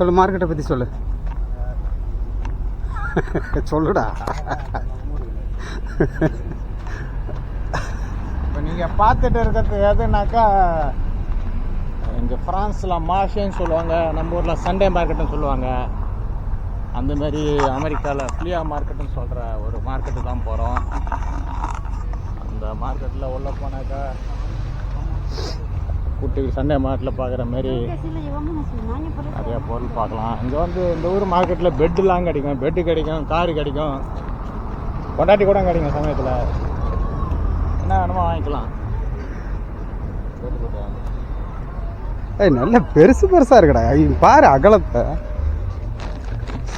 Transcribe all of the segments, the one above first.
சொல்லு மார்க்கெட்டை பற்றி சொல்லு. சொல்லுடா. இப்போ நீங்கள் பார்த்துட்டு இருக்கிறது எதுனாக்கா இங்கே ஃப்ரான்ஸில் மாஷேன்னு சொல்லுவாங்க நம்ம ஊரில் சண்டே மார்க்கெட்டுன்னு சொல்லுவாங்க. அந்த மாதிரி அமெரிக்காவில் ஃப்ளியா மார்க்கெட்டுன்னு சொல்கிற ஒரு மார்க்கெட்டு தான் போகிறோம் அந்த மார்க்கெட்டில் உள்ளே போனாக்கா குட்டி சண்டே மார்க்கெட்டில் பார்க்குற மாதிரி. நிறைய பொருள் பார்க்கலாம். இங்கே வந்து இந்த ஊர் மார்க்கெட்டில் பெட்டுலாம் கிடைக்கும். பெட்டு கிடைக்கும் காரு கிடைக்கும். கொண்டாட்டி கூட கிடைக்கும் சமயத்தில். என்ன வேணுமோ வாங்கிக்கலாம். ஏய் நல்ல பெருசு பெருசாக இருக்குடா. பாரு அகலத்தை.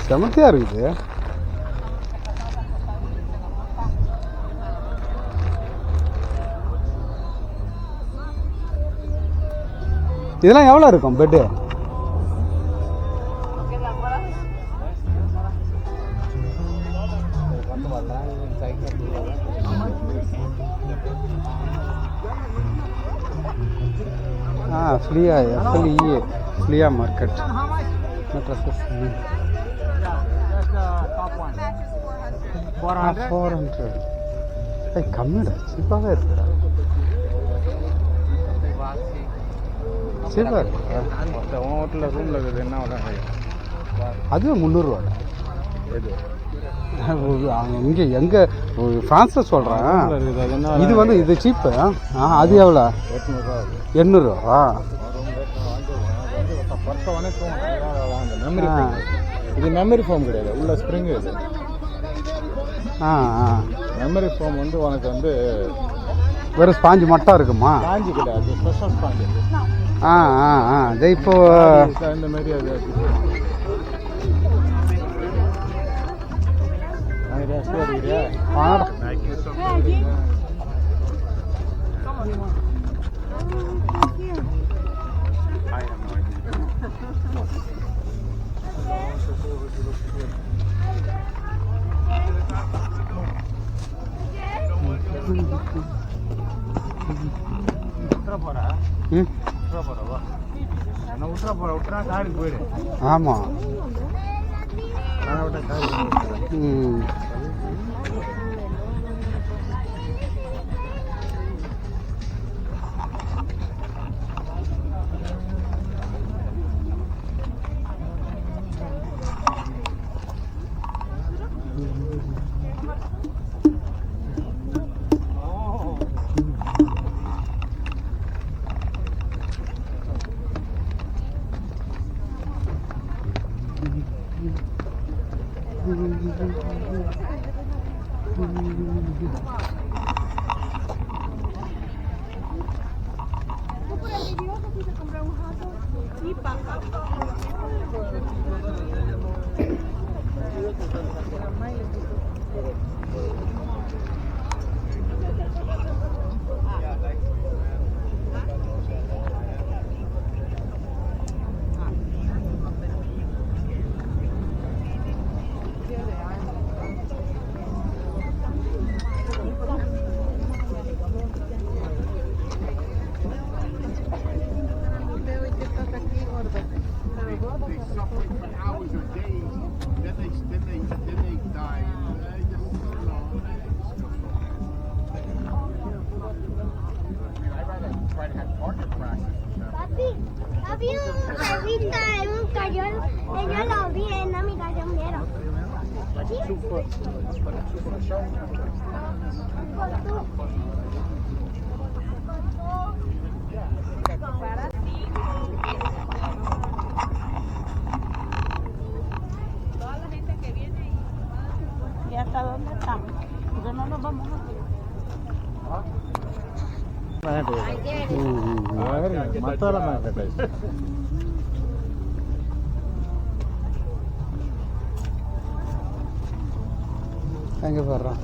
செமத்தியாக இருக்குது. இதெல்லாம் எவ்வளோ இருக்கும் bed ah flea F L E A flea market mattresses Four hundred? Four hundred கம்மிடா சீப்பாகவே இருக்குடா. மொத்த உன் வீட்டில் ரூமில் இருக்குது என்ன விலை? அதுவே முந்நூறுவாடா எது? இங்கே எங்கே ஃப்ரான்ஸில் சொல்கிறேன் அது இது வந்து இது சீப்பு. ஆ அது எவ்வளோ? எண்ணூறுவா. இது மெமரி ஃபோம் கிடையாது. உள்ள ஸ்ப்ரிங் இது. ஆ ஆ. மெமரி ஃபோம் வந்து உனக்கு வந்து வெறும் ஸ்பாஞ்சு மட்டும் இருக்குமா? ஸ்பாஞ்சு கிடையாது. ஸ்பெஷல் ஸ்பாஞ்சு ஆ ஆ ஆ இது இப்போ இந்த மாதிரி அது ஆடா. விட்டுற போறா ஆமாம் ம். ¿Y hasta dónde estamos? No nos vamos a எங்கே போடுறோம்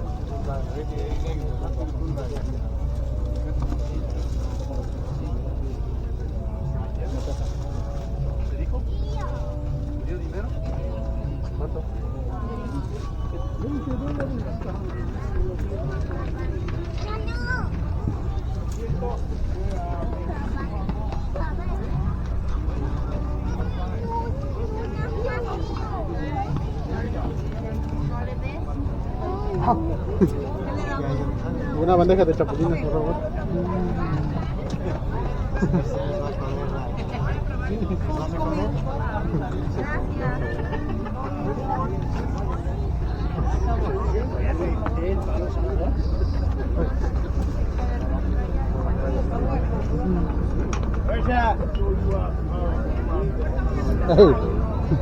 Thank you. போடுறான் Una bandeja de chapulines, por favor.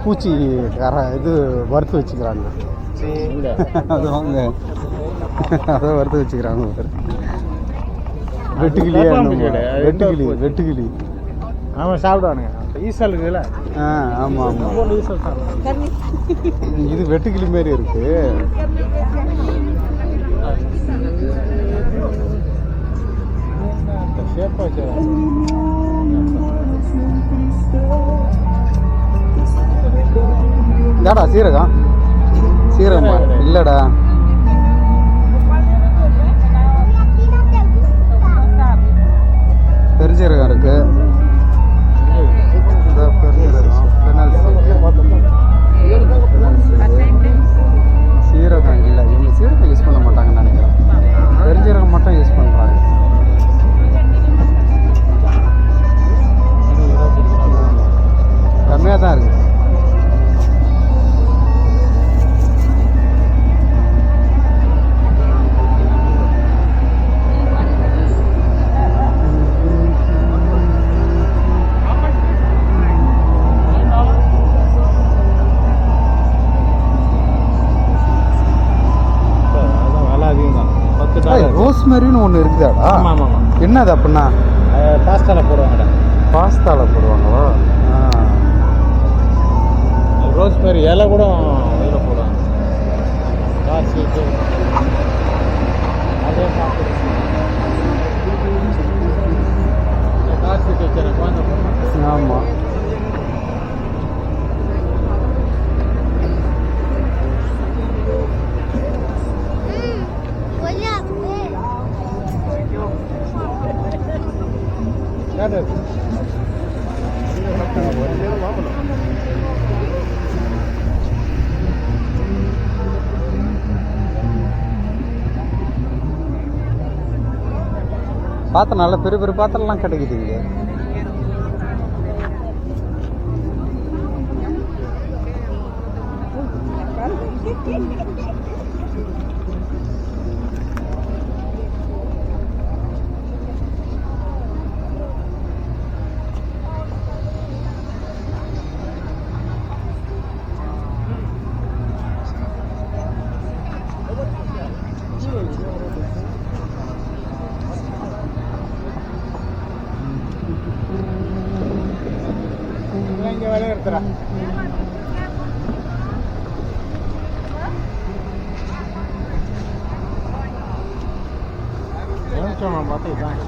பூச்சி கர இது வறுத்து வச்சுக்கிறாங்க. அது வாங்க அதை வறுத்து வச்சுக்கிறாங்க பாரு. வெட்டுக்கிளியா வெட்டுக்கிளி. வெட்டுக்கிளி. அவன் சாப்பிடுவானுங்க. ஈசல் இருக்குல்ல ஆ ஆமாம் ஆமாம் இது வெட்டுக்கிளி மாரி இருக்கு. இதாடா சீரகம்? சீரகமா? இல்லடா. பெருஞ்சீரகம் இருக்கு. ஒன்று இருக்குதாடா? ஆமாம் ஆமாம் ஆமாம் என்னது அப்படின்னா? பாஸ்தாவில் போடுவாங்கடா. பாஸ்தாவில் போடுவாங்களோ? ஆ. ரோஸ்மேரி இலை கூட இதில் போடுவாங்க. சீட்டு அதே போடுவாங்க. ஆமாம் பாத்திரம் நல்ல பெரிய பெரிய பாத்திரம்லாம் கிடைக்குது இங்கே இங்கே விலை இருக்கிறா எலுமிச்சம்பழம் பார்த்து இதான்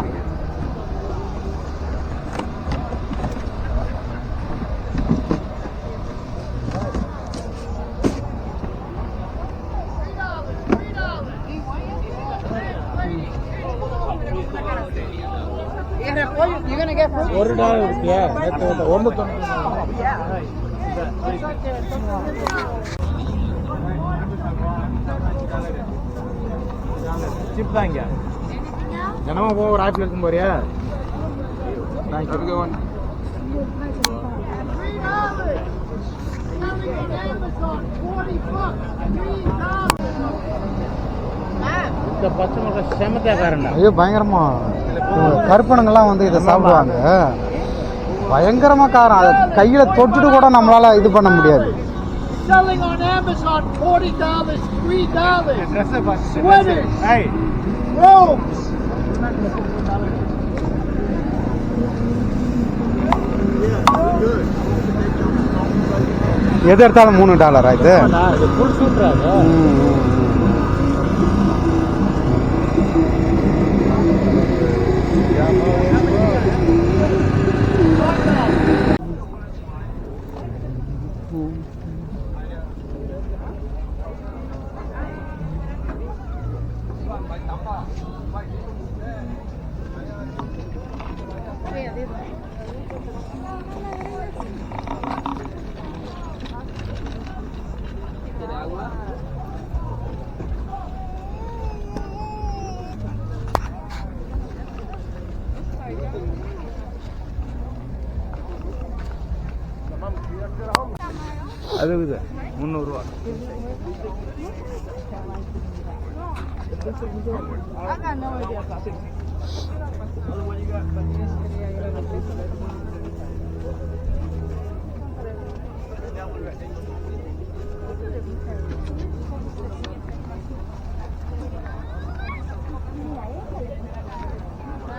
ஒரு டாலர் இருக்கியா நேற்று ஒன்று தொண்ணூறு. சிப் தான் இங்கே. தினமும் போக ஒரு ஆப்பிள் இருக்கும் செமத்தியாக்காரன்டா ஐயோ பயங்கரமா. கருப்பனுங்கெல்லாம் வந்து இதை சாப்பிடுவாங்க. பயங்கரமா காரம். அதை கையில தொட்டுட்டு கூட நம்மளால இது பண்ண முடியாது. Selling on Amazon, forty dollars, three dollars. ட்ரெஸ்ஸை பார்த்து Sweaters. ஏய் Robes. எது எடுத்தாலும் மூணு டாலரா இது? Yeah, அது இருக்குது முந்நூறுரூவா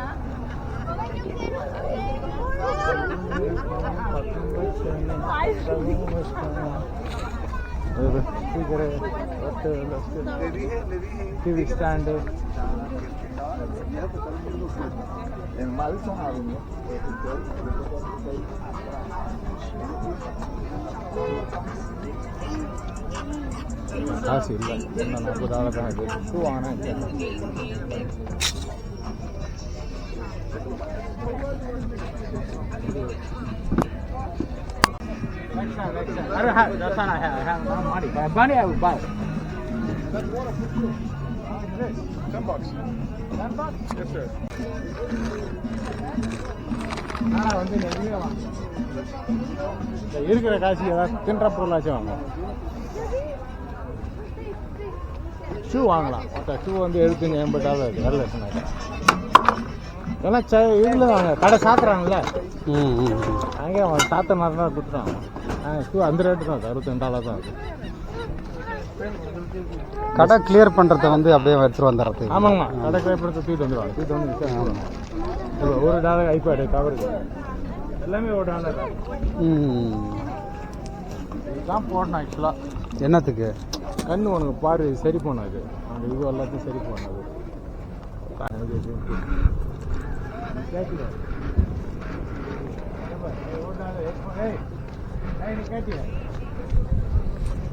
Thank you. ஆமாடா, இது ஃபுல் சூட்ராது ம், ம், I don't have. That's not I have. I have a lot of money. But money I would buy. That's water for you. This. Ten bucks. Ten bucks. Yes, sir. ஆனால் வந்து எதுவுமே வாங்க இருக்கிற காசு ஏதாவது தின்ற பொருளாச்சும் வாங்க ஷூ வாங்கலாம் ஷூ வந்து எழுபத்தஞ்சு எண்பதாவது இருக்கு நல்ல ஏன்னா இதில் வாங்க. கடை சாத்துறாங்கல்ல. அங்கே அவன் சாத்த நேரம் தான் கொடுத்துட்டான் ஷூ அந்த ரேட்டு தான். அது அறுபத்தெண்டு டாலர் தான். கடை கிளியர் பண்ணுறத வந்து அப்படியே எடுத்துகிட்டு வந்துடுறது. ஆமாங்கம்மா கடை கைப்படுத்த தூக்கிட்டு வந்துடுவாங்க. தூக்கிட்டு வந்து ஒரு டாலர் ஐபேடு கவருக்கு எல்லாமே ஒரு டாலர் இதுதான் போடணும் ஆக்சுவலாக என்னத்துக்கு? கண்ணு உனக்கு பாரு சரி இது அந்த இது எல்லாத்தையும் சரி கேட்கல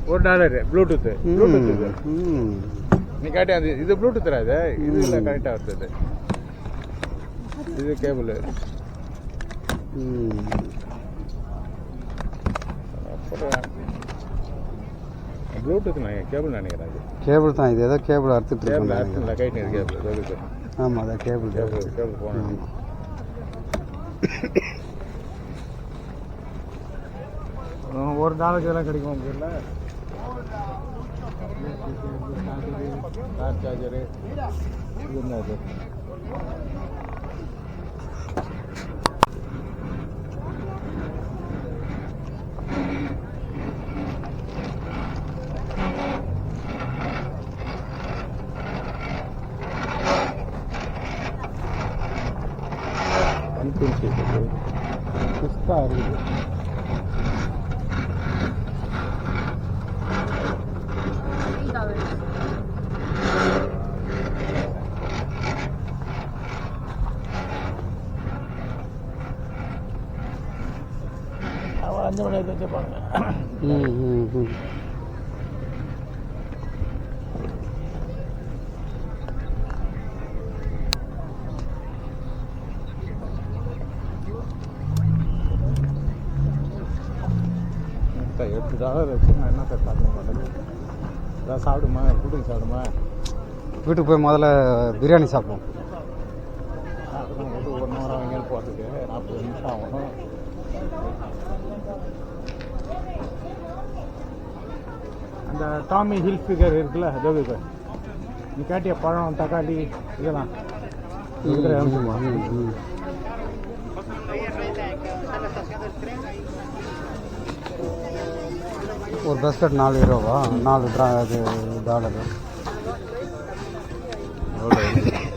ஒரு டாலர் ப்ளூடூத் ம் நீ காட்டி அந்த இது ப்ளூடூத் தராது இது? இல்லை கரெக்டாக வருது இது கேபிள் அப்புறம் ப்ளூடூத் நான் கேபிள் நினைக்கிறேன் அது. கேபிள் தான் இது ஏதோ கேபிள் அறுத்துட்டு கேபிள் அர்த்தம் கைட்டு கேபிள் கேபிள் ஆமாம் அதான் கேபிள் கேபிள் கேபிள் போனேன் ஒரு நாளைக்கு இதெல்லாம் கிடைக்கும் உங்க ஊரில் கார் சார்ஜரு இது என்ன இது பம்பிங் ஷீட் இருக்குது பிஸ்தா இருக்குது அவன் அஞ்சு மணி வரைக்கும் வச்சுப்பாங்க ம் ம் ம். மொத்தம் எட்டு டாலர் வச்சு நான் என்ன சார் சாப்பிட மாட்டேன் ஏதாவது சாப்பிடுமா? கூட்டுக்கு சாப்பிடுமா? வீட்டுக்கு போய் முதல்ல பிரியாணி சாப்பிடுவோம். மணி நேரம் எங்கேயும் போகிறதுக்கு நாற்பது நிமிஷம் ஆகும் அந்த டாமி ஹில் ஃபிகர் இருக்குல்ல ஜோபிகர் நீ காட்டிய பழம் தக்காளி இதெல்லாம். ஒரு பஸ்கட் நாலு ரூபாவா நாலு ட்ரா இது டாலரு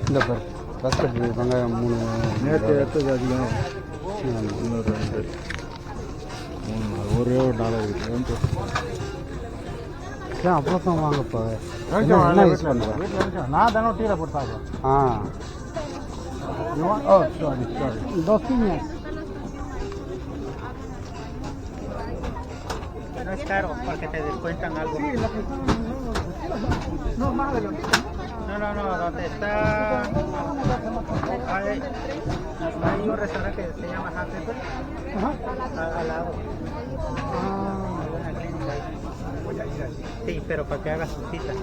இந்த பேர் பஸ்கட் வெங்காயம் மூணு. நேற்று எடுத்தது அதிகம். இன்னொரு ரெண்டு. என்ன வரல, யூஸ் வீட்டுல பண்ணுறேன் வீட்டுல வெளிச்சம். நான் தானே டீல போட்டு சாப்பிடுவேன் ஆ You want? Oh, sorry, sorry. dos piñas No es caro, porque te descuentan algo. No, más de lo No, no, no, donde está. Hay, hay un restaurante que se llama Happy a- al lado. Sí, pero para que haga su cita.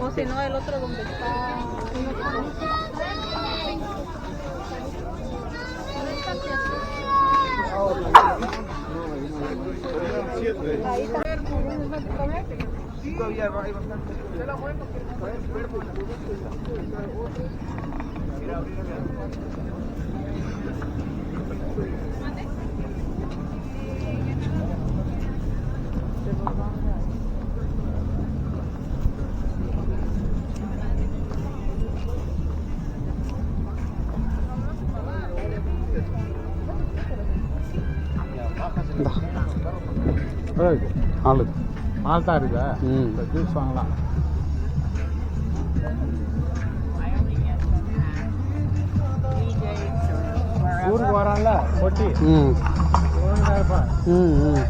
O si no, el otro donde está... Ahí Sí, todavía hay bastante. Mira, மால் தான் இருக்கா ம். இப்போ juice வாங்கலாம். ஊருக்கு வரான்ல கொட்டி ம். ம் ம்.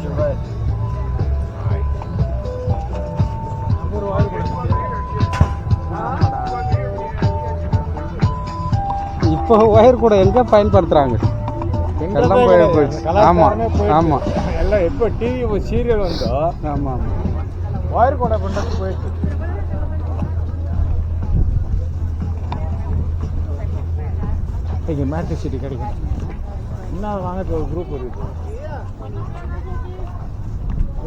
Orange, red. இப்போ ஒயர் கூட எங்க பயன்படுத்துறாங்க எல்லாம். போயிடுச்சு. ஆமா, போயிடுச்சு. ஆமா. எல்லாம் எப்போ டிவி சீரியல் வந்தோ ஆமா ஆமா ஒயர் கூட பண்ணுறது போயிடுச்சு இங்கே மேட்ரி சிட்டி கிடைக்கும் இன்னும் வாங்கிறது ஒரு குரூப் இருக்குது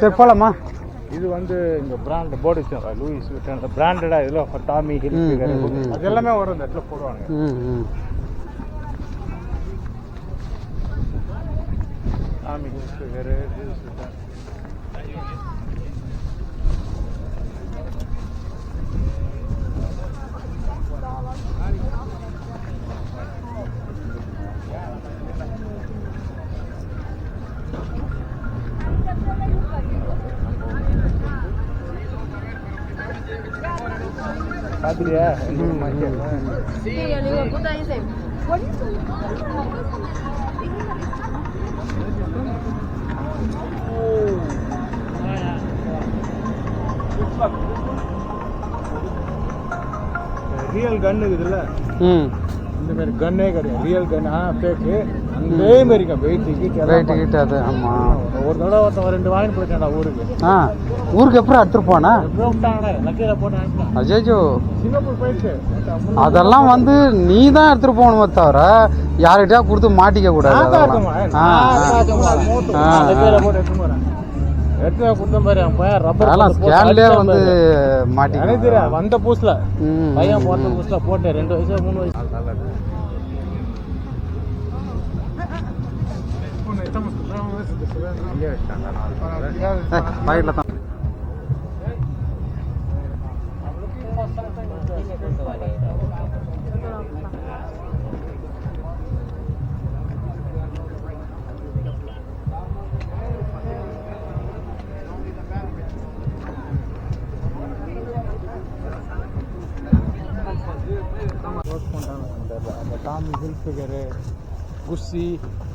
சரி இது வந்து இந்த பிராண்ட் போர்டு லூயிஸ் விட்டன் பிராண்டடா இதில் டாமி ஹில். அது எல்லாமே வரும் இந்த இடத்துல போடுவாங்க Tommy Hilfiger Louis Sí, el hijo de puta dice, real gun இருக்குதுல்ல ம். இந்த மாதிரி கன்னே கிடையாது. ரியல் கன் ஆ அதே கிட்ட ஆமாம் ஒரு தடவை ஒருத்தன் ரெண்டு வாங்கி போயிட்டான்டா ஊருக்கு. ஆ ஊருக்கு எப்படி எடுத்துட்டு போனா? அஜய்ஜோ அதெல்லாம் வந்து நீ தான் எடுத்துட்டு போகணுமே தவிர யார்கிட்டயா கொடுத்து மாட்டிக்க கூடாது ஸ்கேன்லயே வந்து. மாட்டிக்க வந்த பூஸ்ல ம், பையன் போட்ட. பூஸ்ல போட்டு ரெண்டு வயசு மூணு வயசு. பாக்கெட்ல தான் ரோஸ் பண்றாங்க அந்த அந்த டாமி ஹில்ஃபிகரு குஸ்ஸி அந்த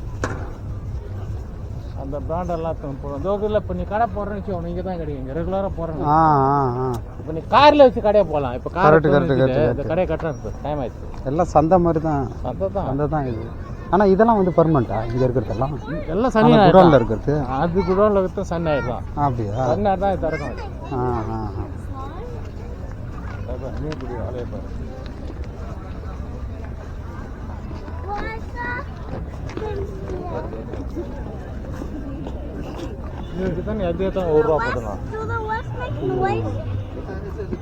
பிராண்டெல்லாம் போடும் தோக்கில் இப்போ நீ கடை போடுறேன்னு வச்சு உனக்கு தான் கிடைக்கும் ரெகுலராக போடுறேன் ஆ ஆ ஆ இப்போ நீ காரில் வச்சு கடையை போகலாம் இப்போ கார் Correct, correct, correct, இந்த. கடையை கட்டுறேன் டைம் ஆயிடுச்சு. எல்லாம் சந்தை மாதிரி தான். சந்தை தான். சந்தை தான் இது. ஆனா இதெல்லாம் வந்து பர்மனண்டா இங்க இருக்கிறதெல்லாம்? எல்லாம் சனி குடோன்ல. இருக்கிறது. அது குடோன்ல இருக்கிறது சனி ஞாயிறு தான். அப்படியா? சனி ஞாயிறு தான் இது திறக்கும் அது. ஆ ஆ ஆ. அதான் மீன் Gidin elde yatan orada adına. Bir tane söyledik.